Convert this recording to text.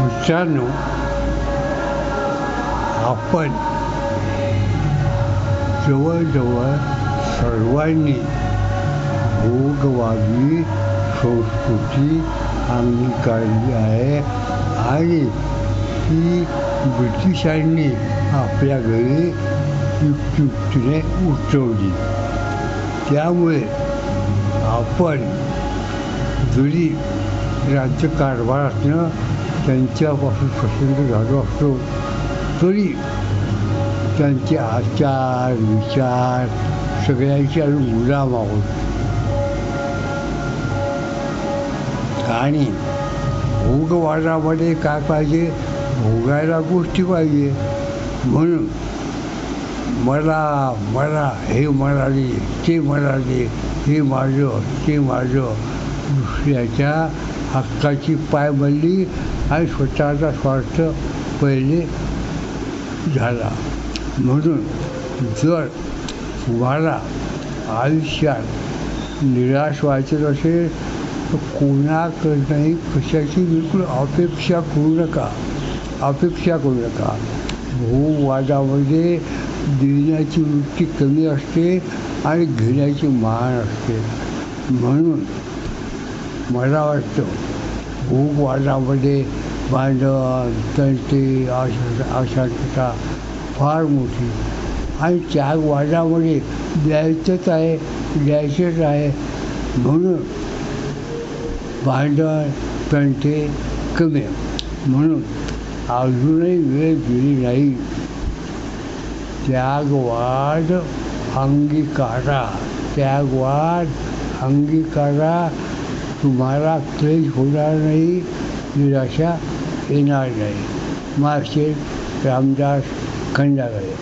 मित्रांनो आपण जवळजवळ सर्वांनी भोगवादी संस्कृती अंगीकारली आहे आणि ती ब्रिटिशांनी आपल्या घरी युक्तियुक्तीने उठवली. त्यामुळे आपण जरी राज्यकारभारातनं त्यांच्यापासून स्वतंत्र झालो असतो तरी त्यांचे आचार विचार सगळ्यांचे आम्ही गुलाम आहोत आणि भोगवादामध्ये काय पाहिजे? भोगायला गोष्टी पाहिजे. म्हणून मला मला हे म्हणाले ते म्हणाले हे माझं ते माझं दुसऱ्याच्या हक्काची बनली आणि स्वतःचा स्वार्थ पहिले झाला. म्हणून जर तुम्हाला आयुष्यात निराश व्हायचं असेल तर कोणाकडनंही कशाची बिलकुल अपेक्षा करू नका. अपेक्षा करू नका. भूवादामध्ये देण्याची वृत्ती कमी असते आणि घेण्याची मान असते. म्हणून मला वाटतं भूगवादामध्ये भांडण तंटे अशा अशांतता फार मोठी. आणि त्यागवादामध्ये द्यायचंच आहे द्यायचंच आहे. म्हणून भांडण तंटे कमी म्हणून अजूनही वेळ गेली नाही. त्यागवाद अंगीकारा त्यागवाद अंगीकारा तुम्हाला क्लेश होणार नाही निराशा येणार नाही मार्शेल रामदास खंडागळे